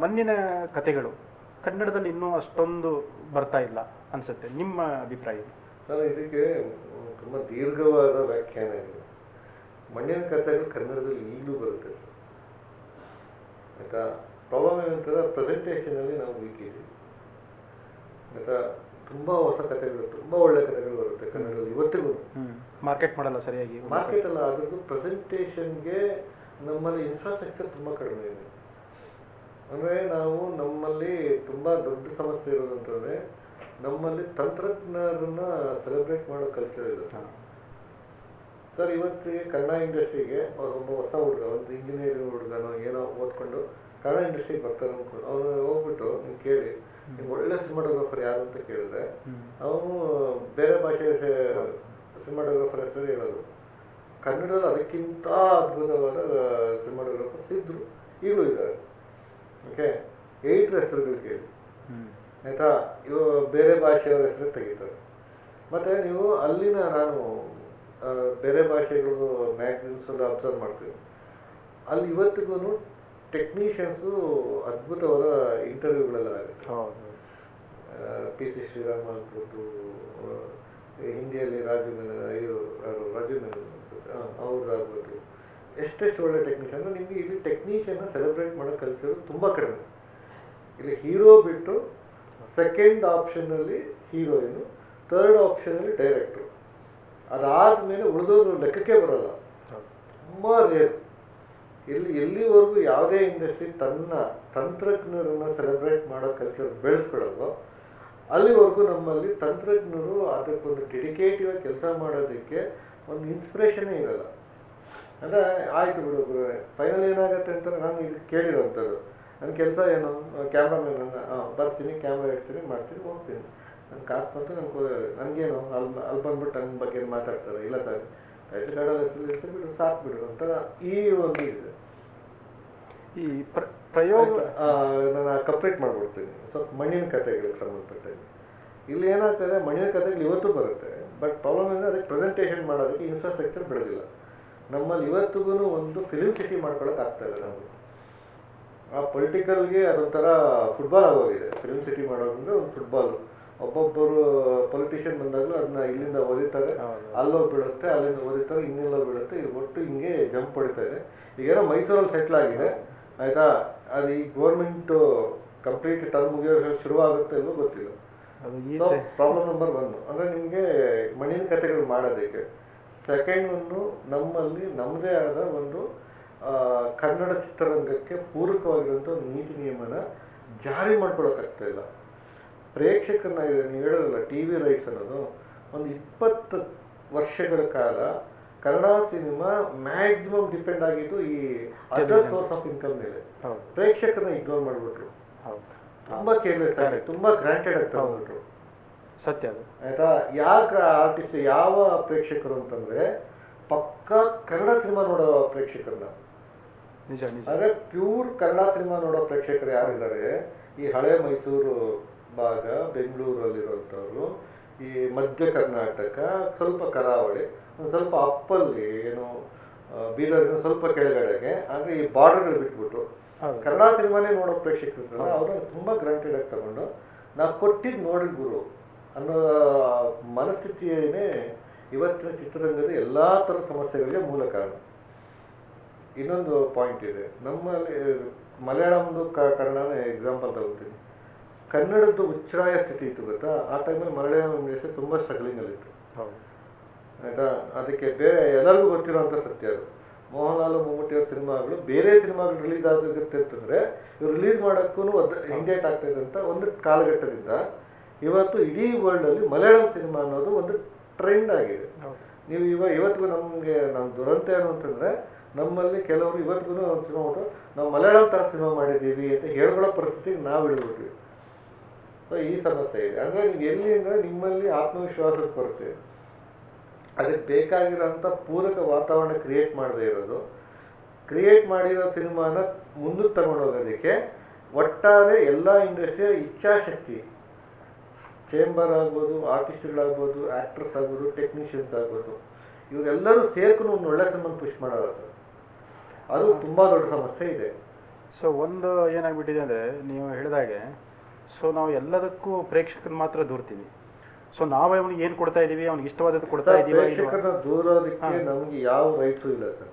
ಮಣ್ಣಿನ ಕಥೆಗಳು ಕನ್ನಡದಲ್ಲಿ ಇನ್ನೂ ಅಷ್ಟೊಂದು ಬರ್ತಾ ಇಲ್ಲ ಅನ್ಸುತ್ತೆ. ನಿಮ್ಮ ಅಭಿಪ್ರಾಯ? ನಾನು ಇದಕ್ಕೆ ತುಂಬ ದೀರ್ಘವಾದ ವ್ಯಾಖ್ಯಾನ ಇದೆ. ಮಣ್ಣಿನ ಕಥೆಗಳು ಕನ್ನಡದಲ್ಲಿ ಈಗಲೂ ಬರುತ್ತೆ. ಆಯ್ತಾ? ಪ್ರಾಬ್ಲಮ್ ಪ್ರೆಸೆಂಟೇಶನ್ ಪ್ರೆಸೆಂಟೇಷನಲ್ಲಿ ನಾವು ವೀಕ್ ಇದ್ದೀವಿ ಆಯ್ತಾ? ತುಂಬ ಹೊಸ ಕಥೆಗಳು ತುಂಬ ಒಳ್ಳೆ ಕಥೆಗಳು ಬರುತ್ತೆ ಕನ್ನಡದಲ್ಲಿ ಇವತ್ತಿಗೂ. ಮಾರ್ಕೆಟ್ ಮಾಡಲ್ಲ ಸರಿಯಾಗಿ. ಮಾರ್ಕೆಟ್ ಅಲ್ಲ ಆದ್ರೂ ಪ್ರೆಸೆಂಟೇಷನ್ಗೆ ನಮ್ಮಲ್ಲಿ ಇನ್ಫ್ರಾಸ್ಟ್ರಕ್ಚರ್ ತುಂಬ ಕಡಿಮೆ ಇದೆ. ಅಂದರೆ ನಾವು ನಮ್ಮಲ್ಲಿ ತುಂಬ ದೊಡ್ಡ ಸಮಸ್ಯೆ ಇರೋದಂತಂದರೆ ನಮ್ಮಲ್ಲಿ ತಂತ್ರಜ್ಞರನ್ನ ಸೆಲೆಬ್ರೇಟ್ ಮಾಡೋ ಕಲ್ಚರ್ ಇದೆ. ಹಾ. ಸರ್ ಇವತ್ತಿಗೆ ಕನ್ನಡ ಇಂಡಸ್ಟ್ರಿಗೆ ಒಬ್ಬ ಹೊಸ ಹುಡುಗ ಒಂದು ಇಂಜಿನಿಯರಿಂಗ್ ಹುಡುಗನೋ ಏನೋ ಓದ್ಕೊಂಡು ಕನ್ನಡ ಇಂಡಸ್ಟ್ರಿಗೆ ಬರ್ತಾರೆ ಅನ್ಕೊಂಡು ಅವನು ಹೋಗ್ಬಿಟ್ಟು ನೀವು ಕೇಳಿ ನಿಮ್ಗೆ ಒಳ್ಳೆ ಸಿನಿಮಾಟೋಗ್ರಾಫರ್ ಯಾರು ಅಂತ ಕೇಳಿದ್ರೆ. ಅವನು ಬೇರೆ ಭಾಷೆ ಸಿನಿಮಾಟೋಗ್ರಾಫರ್ ಹೆಸರು ಹೇಳೋದು. ಕನ್ನಡದಲ್ಲಿ ಅದಕ್ಕಿಂತ ಅದ್ಭುತವಾದ ಸಿನಿಮಾಟೋಗ್ರಾಫರ್ಸ್ ಇದ್ದರು ಈಗಲೂ ಇದ್ದಾರೆ. ಓಕೆ? ಏಟ್ರ ಹೆಸರುಗಳು ಕೇಳಿ ಆಯಿತಾ? ಇವು ಬೇರೆ ಭಾಷೆಯವರ ಹೆಸರು ತೆಗಿತಾರೆ. ಮತ್ತೆ ನೀವು ಅಲ್ಲಿನ ನಾನು ಬೇರೆ ಭಾಷೆಗಳು ಮ್ಯಾಗ್ಝಿನ್ಸ್ ಎಲ್ಲ ಅಬ್ಸರ್ವ್ ಮಾಡ್ತೀವಿ. ಅಲ್ಲಿ ಇವತ್ತಿಗೂ ಟೆಕ್ನಿಷಿಯನ್ಸು ಅದ್ಭುತವಾದ ಇಂಟರ್ವ್ಯೂಗಳೆಲ್ಲ ಆಗುತ್ತೆ. ಪಿ ಸಿ ಶ್ರೀರಾಮ್ ಆಗ್ಬೋದು ಹಿಂದಿಯಲ್ಲಿ ರಾಜು ಮೆನನ್ ಅಯ್ಯೋ ರಾಜು ಮೆನನ್ ಅವ್ರದ್ದಾಗ್ಬೋದು ಎಷ್ಟೆಷ್ಟು ಒಳ್ಳೆ ಟೆಕ್ನಿಷಿಯನ್ ಅಂದರೆ ನಿಮಗೆ ಇಲ್ಲಿ ಟೆಕ್ನಿಷಿಯನ್ನ ಸೆಲೆಬ್ರೇಟ್ ಮಾಡೋ ಕಲ್ಚರ್ ತುಂಬ ಕಡಿಮೆ. ಇಲ್ಲಿ ಹೀರೋ ಬಿಟ್ಟು ಸೆಕೆಂಡ್ ಆಪ್ಷನಲ್ಲಿ ಹೀರೋಯಿನು ಥರ್ಡ್ ಆಪ್ಷನಲ್ಲಿ ಡೈರೆಕ್ಟ್ರು ಅದಾದಮೇಲೆ ಉಳಿದವರು ಲೆಕ್ಕಕ್ಕೆ ಬರಲ್ಲ. ತುಂಬ ರೇರ್ ಇಲ್ಲಿ ಎಲ್ಲಿವರೆಗೂ ಯಾವುದೇ ಇಂಡಸ್ಟ್ರಿ ತನ್ನ ತಂತ್ರಜ್ಞರನ್ನು ಸೆಲೆಬ್ರೇಟ್ ಮಾಡೋ ಕಲ್ಚರ್ ಬೆಳೆಸ್ಕೊಳ್ಳೋದು ಅಲ್ಲಿವರೆಗೂ ನಮ್ಮಲ್ಲಿ ತಂತ್ರಜ್ಞರು ಅದಕ್ಕೊಂದು ಡೆಡಿಕೇಟಿವ್ ಆಗಿ ಕೆಲಸ ಮಾಡೋದಕ್ಕೆ ಒಂದು ಇನ್ಸ್ಪಿರೇಷನೇ ಇರಲ್ಲ ಅಂದರೆ ಆಯಿತು ಬಿಡು ಫೈನಲ್ ಏನಾಗುತ್ತೆ ಅಂತ ನಾನು ಇದು ಕೇಳಿರೋವಂಥದ್ದು. ನನ್ನ ಕೆಲಸ ಏನು? ಕ್ಯಾಮ್ರಾಮನ್ ಬರ್ತೀನಿ ಕ್ಯಾಮ್ರಾ ಇಡ್ತೀನಿ ಮಾಡ್ತೀನಿ ಹೋಗ್ತೀನಿ. ನನ್ನ ಕಾಸು ಬಂತು ನನಗೆ ನನಗೇನು? ಅಲ್ಲಿ ಅಲ್ಲಿ ಬಂದ್ಬಿಟ್ಟು ನನ್ನ ಬಗ್ಗೆ ಮಾತಾಡ್ತಾರೆ? ಇಲ್ಲ ತಾನೆ. ಟೈಟಲ್ ಕಾರ್ಡಲ್ಲಿ ಹೆಸರು ಇರ್ತೀನಿ ಬಿಡು ಸಾಕು ಬಿಡು ಅಂತ ಈ ಒಂದು ಇದೆ. ಈ ಪ್ರ- ಪ್ರಯೋಗ ನಾನು ಕಂಪ್ಲೀಟ್ ಮಾಡ್ಬಿಡ್ತೀನಿ. ಸ್ವಲ್ಪ ಮಣ್ಣಿನ ಕಥೆಗಳಿಗೆ ಸಂಬಂಧಪಟ್ಟಿದೆ ಇಲ್ಲಿ ಏನಾಗ್ತದೆ ಮಣ್ಣಿನ ಕಥೆಗಳು ಇವತ್ತು ಬರುತ್ತೆ ಬಟ್ ಪ್ರಾಬ್ಲಮ್ ಅಂದರೆ ಅದಕ್ಕೆ ಪ್ರೆಸೆಂಟೇಷನ್ ಮಾಡೋದಕ್ಕೆ ಇನ್ಫ್ರಾಸ್ಟ್ರಕ್ಚರ್ ಬೆಳೆದಿಲ್ಲ ನಮ್ಮಲ್ಲಿ ಇವತ್ತಿಗೂ ಒಂದು ಫಿಲಿಂ ಸಿಟಿ ಮಾಡ್ಕೊಳಕ್ ಆಗ್ತಾ ಇಲ್ಲ ನಾವು ಆ ಪೊಲಿಟಿಕಲ್ಗೆ ಅದೊಂಥರ ಫುಟ್ಬಾಲ್ ಆಗೋಗಿದೆ. ಫಿಲಿಂ ಸಿಟಿ ಮಾಡೋದಂದ್ರೆ ಒಂದು ಫುಟ್ಬಾಲ್ ಒಬ್ಬೊಬ್ಬರು ಪೊಲಿಟಿಷಿಯನ್ ಬಂದಾಗಲೂ ಅದನ್ನ ಇಲ್ಲಿಂದ ಓದಿತಾರೆ. ಅಲ್ಲೋ ಅಲ್ಲೋಗಿ ಬೀಳುತ್ತೆ ಅಲ್ಲಿಂದ ಓದಿತಾರೆ ಇನ್ನೆಲ್ಲೋ ಬೀಳುತ್ತೆ ಇದು ಒಟ್ಟು ಹಿಂಗೆ ಜಂಪ್ ಹೊಡಿತಾ ಇದೆ. ಈಗೇನೋ ಮೈಸೂರಲ್ಲಿ ಸೆಟ್ಲ್ ಆಗಿದೆ. ಆಯ್ತಾ? ಅದು ಈ ಗೋರ್ಮೆಂಟ್ ಕಂಪ್ಲೀಟ್ ಟರ್ಮ್ ಮುಗಿಯೋ ಶುರುವಾಗುತ್ತೆ ಅನ್ನೋ ಗೊತ್ತಿಲ್ಲ. ಪ್ರಾಬ್ಲಮ್ ನಂಬರ್ ಒನ್ ಅಂದ್ರೆ ನಿಮಗೆ ಮಣ್ಣಿನ ಕಥೆಗಳು ಮಾಡೋದಕ್ಕೆ ಸೆಕೆಂಡ್ ಒಂದು ನಮ್ಮಲ್ಲಿ ನಮ್ಮದೇ ಆದ ಒಂದು ಕನ್ನಡ ಚಿತ್ರರಂಗಕ್ಕೆ ಪೂರಕವಾಗಿರುವಂಥ ಒಂದು ನೀತಿ ನಿಯಮನ ಜಾರಿ ಮಾಡ್ಕೊಳಕ್ಕಾಗ್ತಾ ಇಲ್ಲ. ಪ್ರೇಕ್ಷಕರನ್ನ ನೀವು ಹೇಳೋದಲ್ಲ ಟಿ ವಿ ರೈಟ್ಸ್ ಅನ್ನೋದು ಒಂದು ಇಪ್ಪತ್ತು ವರ್ಷಗಳ ಕಾಲ ಕನ್ನಡ ಸಿನಿಮಾ ಮ್ಯಾಕ್ಸಿಮಮ್ ಡಿಪೆಂಡ್ ಆಗಿದ್ದು ಈ ಅದರ್ ಸೋರ್ಸ್ ಆಫ್ ಇನ್ಕಮ್ ಮೇಲೆ. ಪ್ರೇಕ್ಷಕರನ್ನ ಇಗ್ನೋರ್ ಮಾಡಿಬಿಟ್ರು. ತುಂಬಾ ಕೇರ್ಲೆಸ್ ಆಗಿ ತುಂಬಾ ಗ್ರಾಂಟೆಡ್ ಆಗ್ತಾ ತಗೊಂಡ್ಬಿಟ್ರು. ಸತ್ಯ ಅದು. ಆಯ್ತಾ? ಯಾಕೆ ಆರ್ಟಿಸ್ಟ್ ಯಾವ ಪ್ರೇಕ್ಷಕರು ಅಂತಂದ್ರೆ ಪಕ್ಕ ಕನ್ನಡ ಸಿನಿಮಾ ನೋಡೋ ಪ್ರೇಕ್ಷಕರನ್ನ. ನಿಜ ನಿಜ. ಆದರೆ ಪ್ಯೂರ್ ಕನ್ನಡ ಸಿನಿಮಾ ನೋಡೋ ಪ್ರೇಕ್ಷಕರು ಯಾರಿದ್ದಾರೆ? ಈ ಹಳೆ ಮೈಸೂರು ಭಾಗ ಬೆಂಗಳೂರಲ್ಲಿರುವಂಥವ್ರು ಈ ಮಧ್ಯ ಕರ್ನಾಟಕ ಸ್ವಲ್ಪ ಕರಾವಳಿ ಒಂದು ಸ್ವಲ್ಪ ಅಪ್ಪಲ್ಲಿ ಏನು ಬೀದರ್ ಬೀದರ್ನ ಸ್ವಲ್ಪ ಕೆಳಗಡೆಗೆ ಅಂದ್ರೆ ಈ ಬಾರ್ಡರ್ಗಳು ಬಿಟ್ಬಿಟ್ಟು ಕನ್ನಡ ಸಿನಿಮಾನೇ ನೋಡೋ ಪ್ರೇಕ್ಷಕರು ಅವ್ರನ್ನ ತುಂಬಾ ಗ್ರಾಂಟೆಡ್ ಆಗಿ ತಗೊಂಡು ನಾವು ಕೊಟ್ಟಿದ್ದು ನೋಡಿ ಗುರು ಅನ್ನೋ ಮನಸ್ಥಿತಿಯೇ ಇವತ್ತಿನ ಚಿತ್ರರಂಗದ ಎಲ್ಲ ಥರ ಸಮಸ್ಯೆಗಳಿಗೆ ಮೂಲ ಕಾರಣ. ಇನ್ನೊಂದು ಪಾಯಿಂಟ್ ಇದೆ. ನಮ್ಮಲ್ಲಿ ಮಲಯಾಳಂದು ಕ- ಕನ್ನಡನ ಎಕ್ಸಾಂಪಲ್ ತಗೋತೀನಿ. ಕನ್ನಡದ್ದು ಉಚ್ಛ್ರಾಯ ಸ್ಥಿತಿ ಇತ್ತು ಗೊತ್ತಾ? ಆ ಟೈಮಲ್ಲಿ ಮಲಯಾಳಂ ಇಂಡಸ್ಟ್ರಿ ತುಂಬ ಸ್ಟ್ರಗಲಿಂಗಲ್ಲಿತ್ತು ಆಯಿತಾ? ಅದಕ್ಕೆ ಬೇರೆ ಎಲ್ಲರಿಗೂ ಗೊತ್ತಿರುವಂಥ ಸತ್ಯ ಅದು. ಮೋಹನ್ಲಾಲ್ ಮಮ್ಮೂಟಿಯವ್ರ ಸಿನಿಮಾಗಳು ಬೇರೆ ಸಿನಿಮಾಗಳು ರಿಲೀಸ್ ಆಗುತ್ತೆ ಅಂತಂದರೆ ಇವ್ರು ರಿಲೀಸ್ ಮಾಡೋಕ್ಕೂ ಹಿಂಡೇಟ್ ಆಗ್ತಾ ಇದೆ ಅಂತ ಒಂದು ಕಾಲಘಟ್ಟದಿಂದ ಇವತ್ತು ಇಡೀ ವರ್ಲ್ಡ್ ಅಲ್ಲಿ ಮಲಯಾಳಂ ಸಿನಿಮಾ ಅನ್ನೋದು ಒಂದು ಟ್ರೆಂಡ್ ಆಗಿದೆ. ನೀವು ಇವಾಗ ಇವತ್ತಿಗೂ ನಮಗೆ ನಮ್ಮ ದುರಂತ ಏನು ಅಂತಂದ್ರೆ ನಮ್ಮಲ್ಲಿ ಕೆಲವರು ಇವತ್ತಿಗೂ ಒಂದು ಸಿನಿಮಾ ಬಿಟ್ಟು ನಾವು ಮಲಯಾಳಂ ಥರ ಸಿನಿಮಾ ಮಾಡಿದ್ದೀವಿ ಅಂತ ಹೇಳ್ಕೊಳ್ಳೋ ಪರಿಸ್ಥಿತಿಗೆ ನಾವು ಇಳಿದ್ಬಿಟ್ವಿ. ಸೊ ಈ ಸಮಸ್ಯೆ ಇದೆ. ಅಂದರೆ ನೀವು ಎಲ್ಲಿ ಅಂದ್ರೆ ನಿಮ್ಮಲ್ಲಿ ಆತ್ಮವಿಶ್ವಾಸದ ಕೊರತೆ. ಅದಕ್ಕೆ ಬೇಕಾಗಿರೋಂಥ ಪೂರಕ ವಾತಾವರಣ ಕ್ರಿಯೇಟ್ ಮಾಡದೇ ಇರೋದು. ಕ್ರಿಯೇಟ್ ಮಾಡಿರೋ ಸಿನಿಮಾನ ಮುಂದಕ್ಕೆ ತಗೊಂಡು ಹೋಗೋದಕ್ಕೆ ಒಟ್ಟಾರೆ ಎಲ್ಲ ಇಂಡಸ್ಟ್ರಿಯ ಇಚ್ಛಾಶಕ್ತಿ ಚೇಂಬರ್ ಆಗ್ಬೋದು ಆರ್ಟಿಸ್ಟ್ಗಳಾಗ್ಬೋದು ಆ್ಯಕ್ಟರ್ಸ್ ಆಗ್ಬೋದು ಟೆಕ್ನಿಷಿಯನ್ಸ್ ಆಗ್ಬೋದು ಇವರೆಲ್ಲರೂ ಸೇರ್ಕೊಂಡು ಒಂದು ಒಳ್ಳೆ ಸಂಬಂಧ ಪುಷ್ ಮಾಡೋದು ಅದು ತುಂಬ ದೊಡ್ಡ ಸಮಸ್ಯೆ ಇದೆ. ಸೊ ಒಂದು ಏನಾಗ್ಬಿಟ್ಟಿದೆ ಅಂದರೆ ನೀವು ಹೇಳಿದಾಗೆ ಸೊ ನಾವು ಎಲ್ಲದಕ್ಕೂ ಪ್ರೇಕ್ಷಕನ ಮಾತ್ರ ದೂರ್ತೀವಿ. ಸೊ ನಾವು ಅವ್ನಿಗೆ ಏನು ಕೊಡ್ತಾ ಇದ್ದೀವಿ ಅವ್ನಿಗೆ ಇಷ್ಟವಾದದ್ದು ಕೊಡ್ತಾ ಇದ್ದೀವಿ ದೂರೋದಕ್ಕೆ ನಮಗೆ ಯಾವ ರೈಟ್ಸು ಇಲ್ಲ ಸರ್.